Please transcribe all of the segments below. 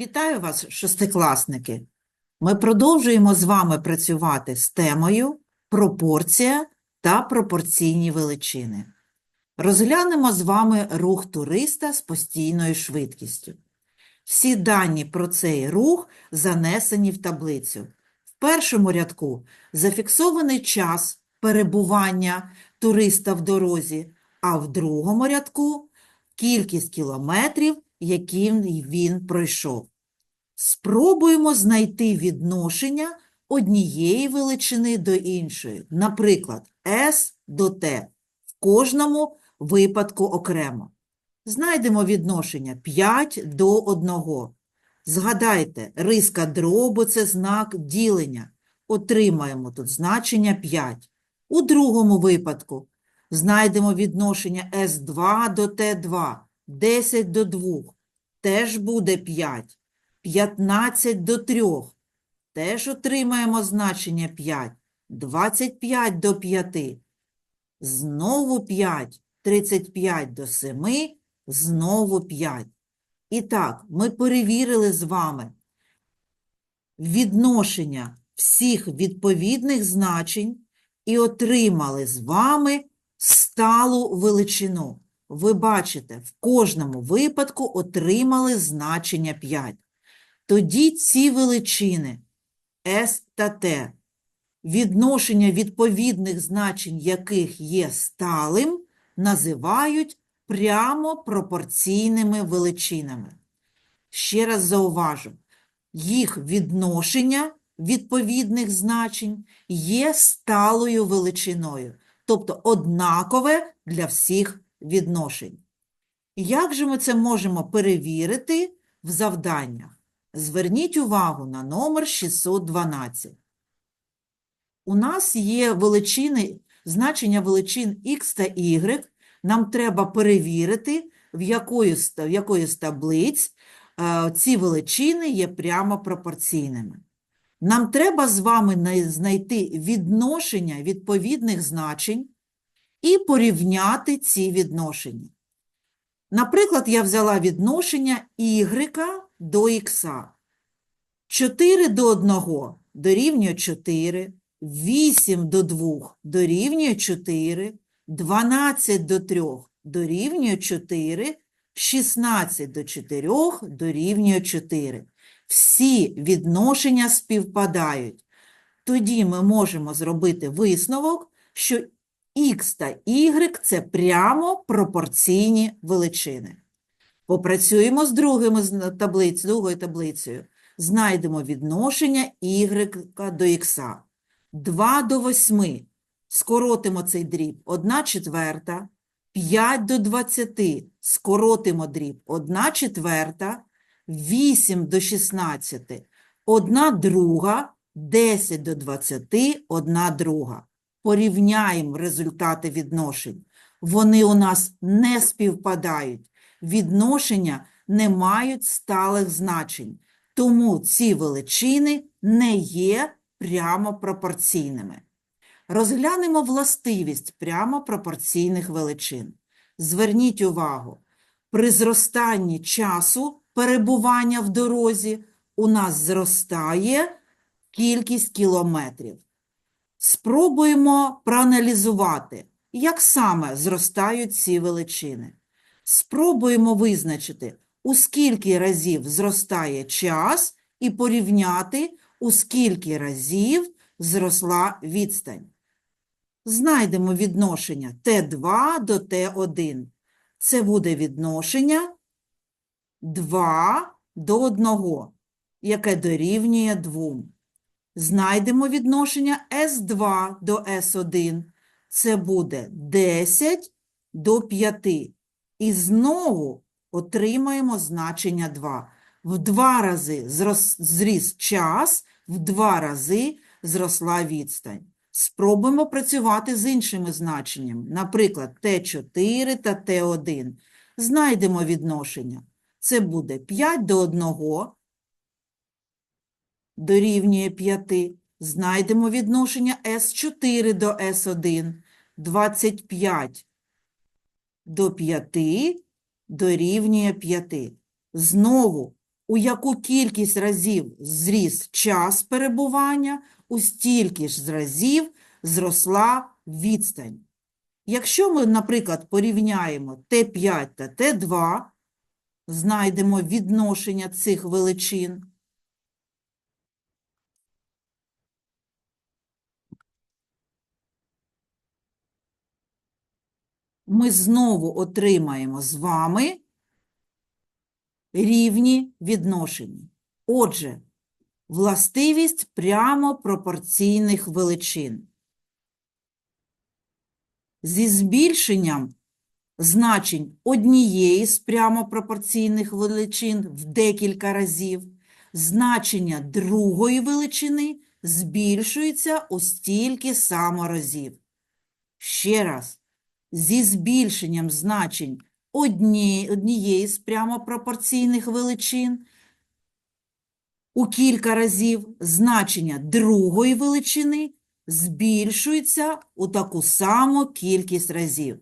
Вітаю вас, шестикласники! Ми продовжуємо з вами працювати з темою пропорція та пропорційні величини. Розглянемо з вами рух туриста з постійною швидкістю. Всі дані про цей рух занесені в таблицю. В першому рядку зафіксований час перебування туриста в дорозі, а в другому рядку кількість кілометрів, яким він пройшов. Спробуємо знайти відношення однієї величини до іншої, наприклад, S до T, в кожному випадку окремо. Знайдемо відношення 5 до 1. Згадайте, риска дробу – це знак ділення. Отримаємо тут значення 5. У другому випадку знайдемо відношення S2 до T2, 10 до 2, теж буде 5. 15 до 3, теж отримаємо значення 5. 25 до 5, знову 5. 35 до 7, знову 5. І так, ми перевірили з вами відношення всіх відповідних значень і отримали з вами сталу величину. Ви бачите, в кожному випадку отримали значення 5. Тоді ці величини S та T, відношення відповідних значень яких є сталим, називають прямо пропорційними величинами. Ще раз зауважу, їх відношення відповідних значень є сталою величиною, тобто однакове для всіх відношень. Як же ми це можемо перевірити в завданнях? Зверніть увагу на номер 612. У нас є величини, значення величин x та y. Нам треба перевірити, в якої в якої з таблиць е, ці величини є прямо пропорційними. Нам треба з вами знайти відношення відповідних значень і порівняти ці відношення. Наприклад, я взяла відношення y до х. 4 до 1 дорівнює 4, 8 до 2 дорівнює 4, 12 до 3 дорівнює 4, 16 до 4 дорівнює 4. Всі відношення співпадають. Тоді ми можемо зробити висновок, що Х та Y – це прямо пропорційні величини. Попрацюємо з другими таблиць, другою таблицею. Знайдемо відношення Y до Х. 2 до 8. Скоротимо цей дріб 1 четверта. 5 до 20. Скоротимо дріб 1 четверта. 8 до 16. 1 друга. 10 до 20. 1 друга. Порівняємо результати відношень. Вони у нас не співпадають. Відношення не мають сталих значень. Тому ці величини не є прямо пропорційними. Розглянемо властивість прямо пропорційних величин. Зверніть увагу, при зростанні часу перебування в дорозі у нас зростає кількість кілометрів. Спробуємо проаналізувати, як саме зростають ці величини. Спробуємо визначити, у скільки разів зростає час, і порівняти, у скільки разів зросла відстань. Знайдемо відношення Т2 до Т1. Це буде відношення 2 до 1, яке дорівнює 2. Знайдемо відношення С2 до С1. Це буде 10 до 5. І знову отримаємо значення 2. В два рази зріс час, в два рази зросла відстань. Спробуємо працювати з іншими значеннями, наприклад, Т4 та Т1. Знайдемо відношення. Це буде 5 до 1 дорівнює 5. Знайдемо відношення С4 до С1. 25 до 5 дорівнює 5. Знову у яку кількість разів зріс час перебування, у стільки ж разів зросла відстань. Якщо ми, наприклад, порівняємо Т5 та Т2, знайдемо відношення цих величин. Ми знову отримаємо з вами рівні відношення. Отже, властивість прямо пропорційних величин. Зі збільшенням значень однієї з прямо пропорційних величин в декілька разів, значення другої величини збільшується у стільки само разів. Ще раз, зі збільшенням значень одні- однієї з прямо пропорційних величин у кілька разів значення другої величини збільшується у таку саму кількість разів.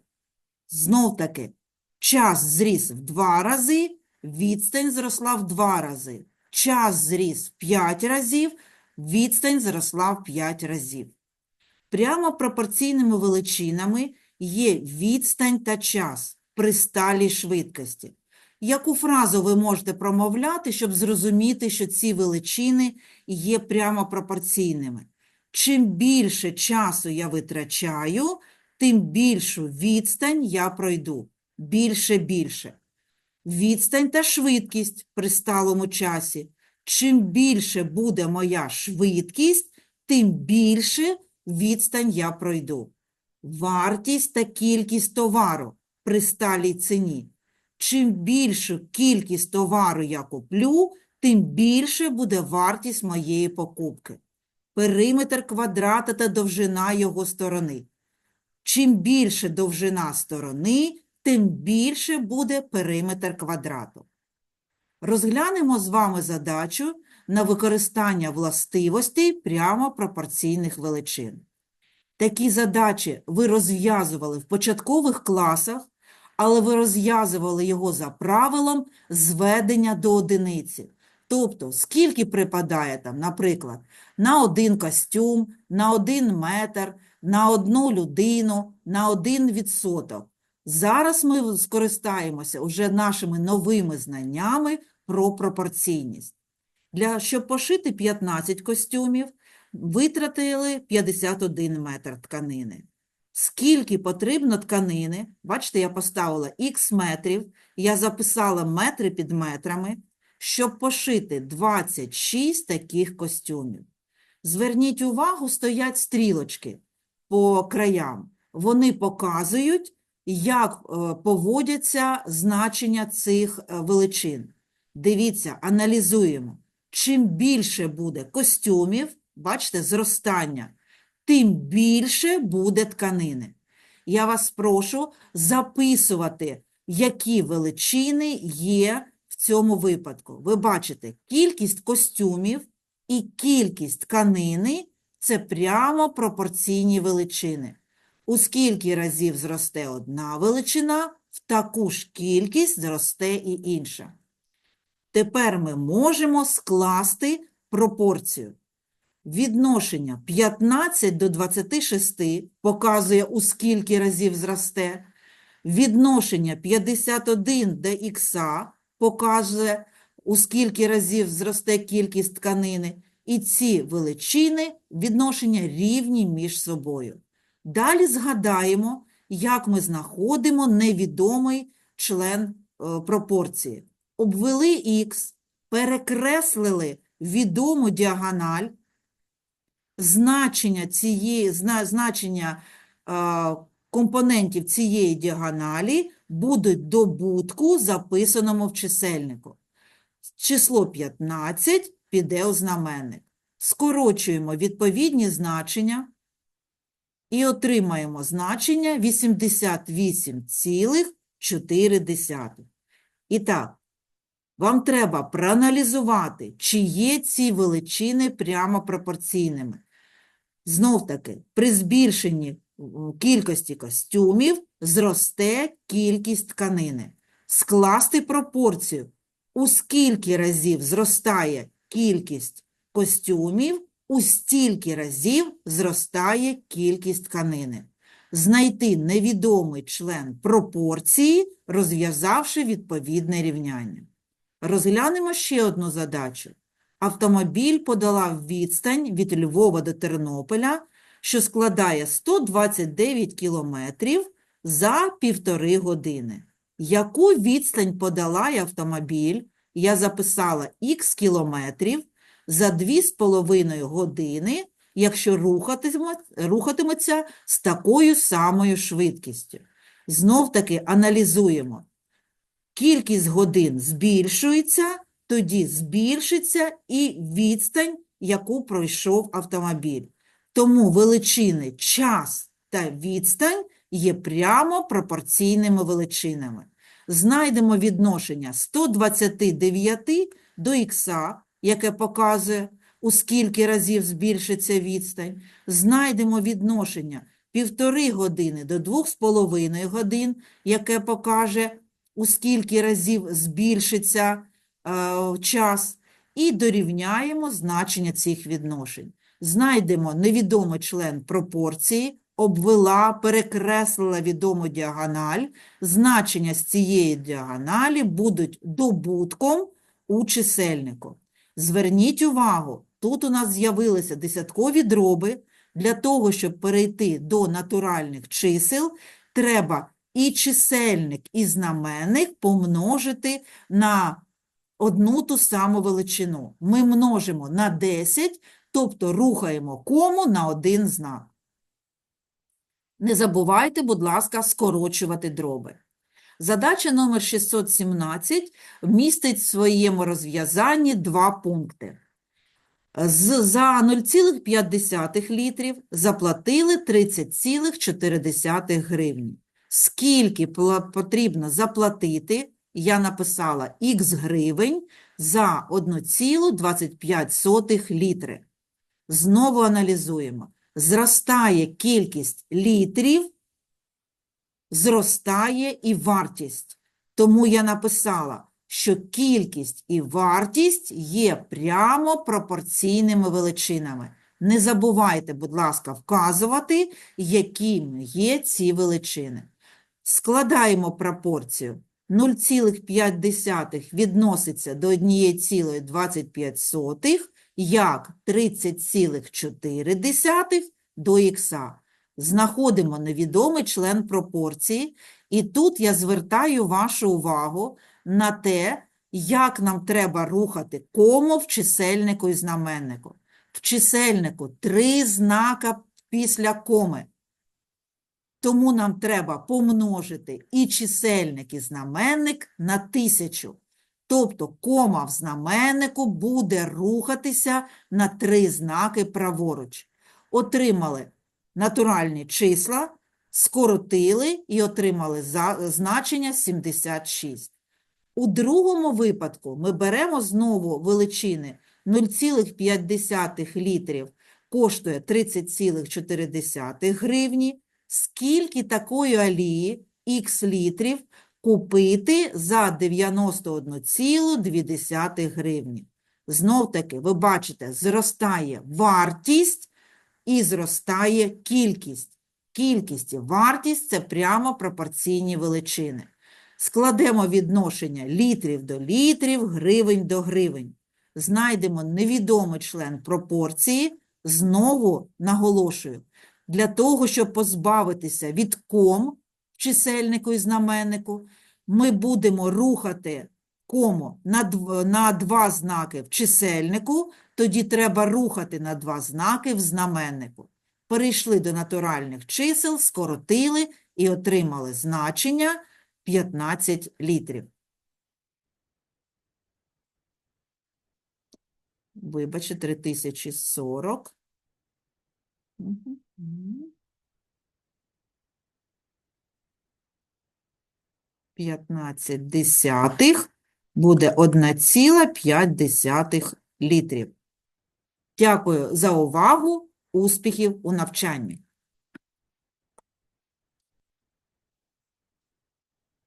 Знов таки, час зріс в два рази, відстань зросла в два рази. Час зріс в п'ять разів, відстань зросла в п'ять разів. Прямо пропорційними величинами є відстань та час при сталій швидкості. Яку фразу ви можете промовляти, щоб зрозуміти, що ці величини є прямо пропорційними? Чим більше часу я витрачаю, тим більшу відстань я пройду. Більше-більше. Відстань та швидкість при сталому часі. Чим більше буде моя швидкість, тим більше відстань я пройду. Вартість та кількість товару при сталій ціні. Чим більшу кількість товару я куплю, тим більше буде вартість моєї покупки. Периметр квадрата та довжина його сторони. Чим більше довжина сторони, тим більше буде периметр квадрату. Розглянемо з вами задачу на використання властивостей прямо пропорційних величин. Такі задачі ви розв'язували в початкових класах, але ви розв'язували його за правилом зведення до одиниці. Тобто, скільки припадає там, наприклад, на один костюм, на один метр, на одну людину, на один відсоток. Зараз ми скористаємося уже нашими новими знаннями про пропорційність. Для, щоб пошити 15 костюмів, витратили 51 метр тканини. Скільки потрібно тканини? Бачите, я поставила х метрів, я записала метри під метрами, щоб пошити 26 таких костюмів. Зверніть увагу, стоять стрілочки по краям. Вони показують, як е, поводяться значення цих е, величин. Дивіться, аналізуємо. Чим більше буде костюмів, бачите, зростання, тим більше буде тканини. Я вас прошу записувати, які величини є в цьому випадку. Ви бачите, кількість костюмів і кількість тканини – це прямо пропорційні величини. У скільки разів зросте одна величина, в таку ж кількість зросте і інша. Тепер ми можемо скласти пропорцію. Відношення 15 до 26 показує, у скільки разів зросте. Відношення 51 до х показує, у скільки разів зросте кількість тканини. І ці величини відношення рівні між собою. Далі згадаємо, як ми знаходимо невідомий член е, пропорції. Обвели х, перекреслили відому діагональ, значення, цієї, зна- значення е, компонентів цієї діагоналі будуть добутку, записаному в чисельнику. Число 15 піде у знаменник. Скорочуємо відповідні значення і отримаємо значення 88,4. І так, вам треба проаналізувати, чи є ці величини прямо пропорційними. Знов таки, при збільшенні кількості костюмів зросте кількість тканини. Скласти пропорцію. У скільки разів зростає кількість костюмів, у стільки разів зростає кількість тканини. Знайти невідомий член пропорції, розв'язавши відповідне рівняння. Розглянемо ще одну задачу. Автомобіль подолав відстань від Львова до Тернополя, що складає 129 кілометрів за півтори години. Яку відстань подолає автомобіль? Я записала х кілометрів за 2,5 години, якщо рухатиметься з такою самою швидкістю. Знов-таки аналізуємо. Кількість годин збільшується, тоді збільшиться і відстань, яку пройшов автомобіль. Тому величини час та відстань є прямо пропорційними величинами. Знайдемо відношення 129 до х, яке показує, у скільки разів збільшиться відстань. Знайдемо відношення півтори години до 2,5 годин, яке покаже, у скільки разів збільшиться час, і дорівняємо значення цих відношень. Знайдемо невідомий член пропорції, обвела, перекреслила відому діагональ. Значення з цієї діагоналі будуть добутком у чисельнику. Зверніть увагу, тут у нас з'явилися десяткові дроби. Для того, щоб перейти до натуральних чисел, треба і чисельник, і знаменник помножити на одну ту саму величину. Ми множимо на 10, тобто рухаємо кому на один знак. Не забувайте, будь ласка, скорочувати дроби. Задача номер 617 містить в своєму розв'язанні два пункти. За 0,5 літрів заплатили 30,4 гривні. Скільки потрібно заплатити, я написала х гривень за 1,25 літри. Знову аналізуємо. Зростає кількість літрів, зростає і вартість. Тому я написала, що кількість і вартість є прямо пропорційними величинами. Не забувайте, будь ласка, вказувати, якими є ці величини. Складаємо пропорцію. 0,5 відноситься до 1,25, як 30,4 до х. Знаходимо невідомий член пропорції, і тут я звертаю вашу увагу на те, як нам треба рухати кому в чисельнику і знаменнику. В чисельнику три знака після коми. Тому нам треба помножити і чисельник, і знаменник на тисячу. Тобто кома в знаменнику буде рухатися на три знаки праворуч. Отримали натуральні числа, скоротили і отримали значення 76. У другому випадку ми беремо знову величини 0,5 літрів коштує 30,4 гривні. Скільки такої олії х літрів купити за 91,2 гривні? Знов таки, ви бачите, зростає вартість і зростає кількість. Кількість і вартість – це прямо пропорційні величини. Складемо відношення літрів до літрів, гривень до гривень. Знайдемо невідомий член пропорції. Знову наголошую, для того, щоб позбавитися від ком чисельнику і знаменнику, ми будемо рухати кому на два знаки в чисельнику, тоді треба рухати на два знаки в знаменнику. Перейшли до натуральних чисел, скоротили і отримали значення 15 літрів. Вибачте, 3040. Мгм. 15 десятих буде 1,5 літрів. Дякую за увагу. Успіхів у навчанні!